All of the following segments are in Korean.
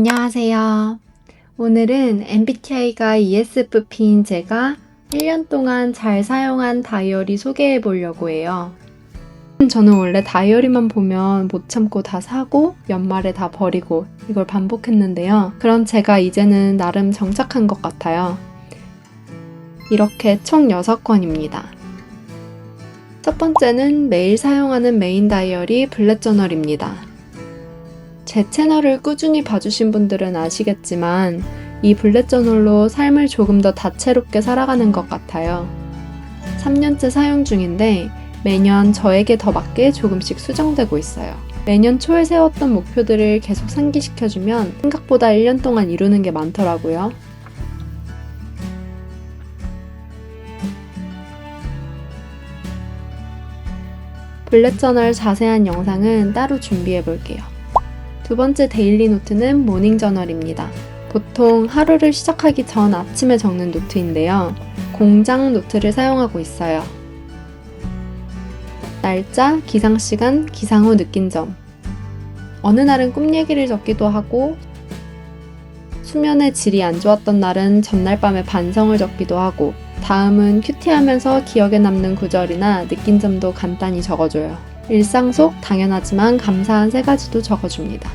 안녕하세요. 오늘은 MBTI가 ESFP인 제가 1년 동안 잘 사용한 다이어리 소개해 보려고 해요. 저는 원래 다이어리만 보면 못 참고 다 사고 연말에 다 버리고 이걸 반복했는데요. 그런 제가 이제는 나름 정착한 것 같아요. 이렇게 총 6권입니다. 첫 번째는 매일 사용하는 메인 다이어리 블랙 저널입니다. 제 채널을 꾸준히 봐주신 분들은 아시겠지만 이 블랙 저널로 삶을 조금 더 다채롭게 살아가는 것 같아요. 3년째 사용 중인데 매년 저에게 더 맞게 조금씩 수정되고 있어요. 매년 초에 세웠던 목표들을 계속 상기시켜주면 생각보다 1년 동안 이루는 게 많더라고요. 블랙 저널 자세한 영상은 따로 준비해 볼게요. 두 번째 데일리 노트는 모닝 저널입니다. 보통 하루를 시작하기 전 아침에 적는 노트인데요. 공장 노트를 사용하고 있어요. 날짜, 기상 시간, 기상 후 느낀 점. 어느 날은 꿈 얘기를 적기도 하고, 수면의 질이 안 좋았던 날은 전날 밤에 반성을 적기도 하고, 다음은 큐티하면서 기억에 남는 구절이나 느낀 점도 간단히 적어줘요. 일상 속 당연하지만 감사한 세 가지도 적어줍니다.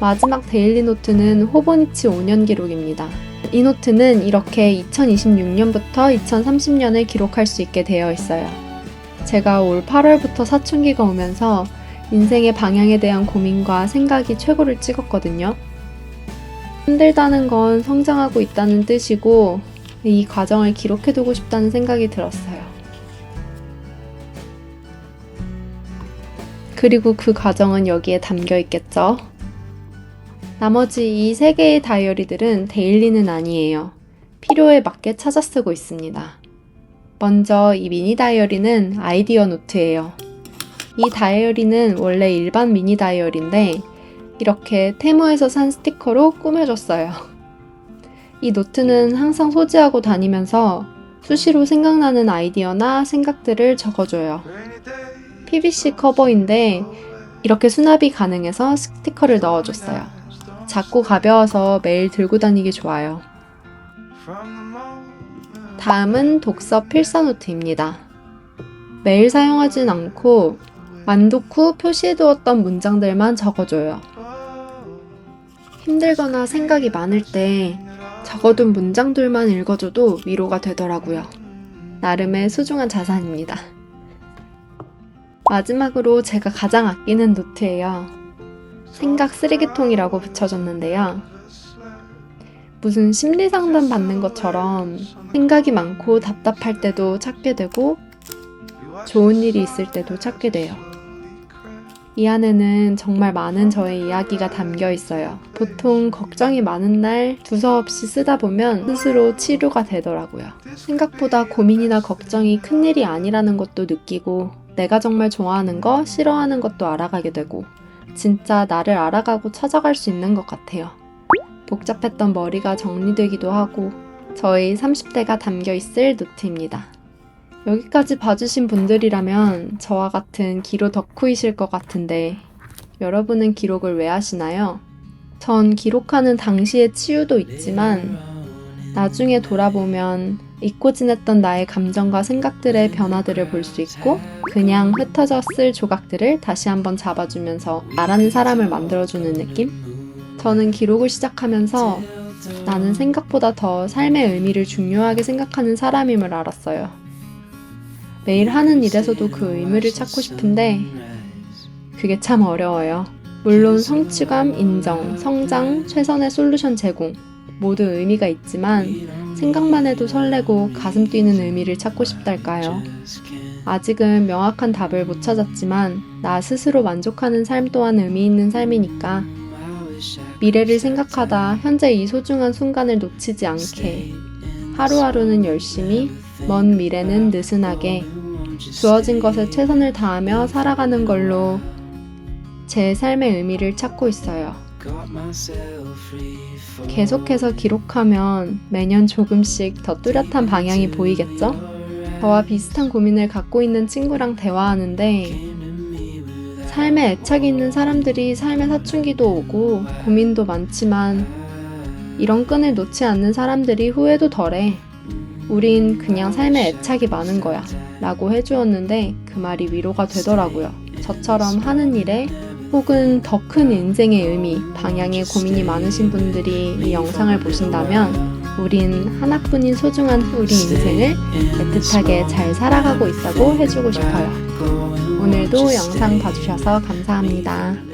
마지막 데일리 노트는 호보니치 5년 기록입니다. 이 노트는 이렇게 2026년부터 2030년을 기록할 수 있게 되어 있어요. 제가 올 8월부터 사춘기가 오면서 인생의 방향에 대한 고민과 생각이 최고를 찍었거든요. 힘들다는 건 성장하고 있다는 뜻이고 이 과정을 기록해두고 싶다는 생각이 들었어요. 그리고 그 과정은 여기에 담겨 있겠죠. 나머지 이 세 개의 다이어리들은 데일리는 아니에요. 필요에 맞게 찾아 쓰고 있습니다. 먼저 이 미니 다이어리는 아이디어 노트예요. 이 다이어리는 원래 일반 미니 다이어리인데 이렇게 테무에서 산 스티커로 꾸며줬어요. 이 노트는 항상 소지하고 다니면서 수시로 생각나는 아이디어나 생각들을 적어줘요. PVC 커버인데 이렇게 수납이 가능해서 스티커를 넣어줬어요. 작고 가벼워서 매일 들고 다니기 좋아요. 다음은 독서 필사 노트입니다. 매일 사용하진 않고 완독 후 표시해두었던 문장들만 적어줘요. 힘들거나 생각이 많을 때 적어둔 문장들만 읽어줘도 위로가 되더라고요. 나름의 소중한 자산입니다. 마지막으로 제가 가장 아끼는 노트예요. 생각 쓰레기통이라고 붙여줬는데요. 무슨 심리 상담 받는 것처럼 생각이 많고 답답할 때도 찾게 되고 좋은 일이 있을 때도 찾게 돼요. 이 안에는 정말 많은 저의 이야기가 담겨 있어요. 보통 걱정이 많은 날 두서없이 쓰다 보면 스스로 치료가 되더라고요. 생각보다 고민이나 걱정이 큰일이 아니라는 것도 느끼고 내가 정말 좋아하는 거, 싫어하는 것도 알아가게 되고 진짜 나를 알아가고 찾아갈 수 있는 것 같아요. 복잡했던 머리가 정리되기도 하고 저희 30대가 담겨 있을 노트입니다. 여기까지 봐주신 분들이라면 저와 같은 기로 덕후이실 것 같은데 여러분은 기록을 왜 하시나요? 전 기록하는 당시의 치유도 있지만 나중에 돌아보면 잊고 지냈던 나의 감정과 생각들의 변화들을 볼 수 있고 그냥 흩어졌을 조각들을 다시 한번 잡아주면서 나라는 사람을 만들어주는 느낌? 저는 기록을 시작하면서 나는 생각보다 더 삶의 의미를 중요하게 생각하는 사람임을 알았어요. 매일 하는 일에서도 그 의미를 찾고 싶은데 그게 참 어려워요. 물론 성취감, 인정, 성장, 최선의 솔루션 제공 모두 의미가 있지만 생각만 해도 설레고 가슴 뛰는 의미를 찾고 싶달까요? 아직은 명확한 답을 못 찾았지만 나 스스로 만족하는 삶 또한 의미 있는 삶이니까 미래를 생각하다 현재 이 소중한 순간을 놓치지 않게 하루하루는 열심히 먼 미래는 느슨하게 주어진 것에 최선을 다하며 살아가는 걸로 제 삶의 의미를 찾고 있어요. 계속해서 기록하면 매년 조금씩 더 뚜렷한 방향이 보이겠죠? 저와 비슷한 고민을 갖고 있는 친구랑 대화하는데 삶에 애착이 있는 사람들이 삶의 사춘기도 오고 고민도 많지만 이런 끈을 놓지 않는 사람들이 후회도 덜해. 우린 그냥 삶에 애착이 많은 거야. 라고 해주었는데 그 말이 위로가 되더라고요. 저처럼 하는 일에 혹은 더 큰 인생의 의미, 방향에 고민이 많으신 분들이 이 영상을 보신다면 우린 하나뿐인 소중한 우리 인생을 애틋하게 잘 살아가고 있다고 해주고 싶어요. 오늘도 영상 봐주셔서 감사합니다.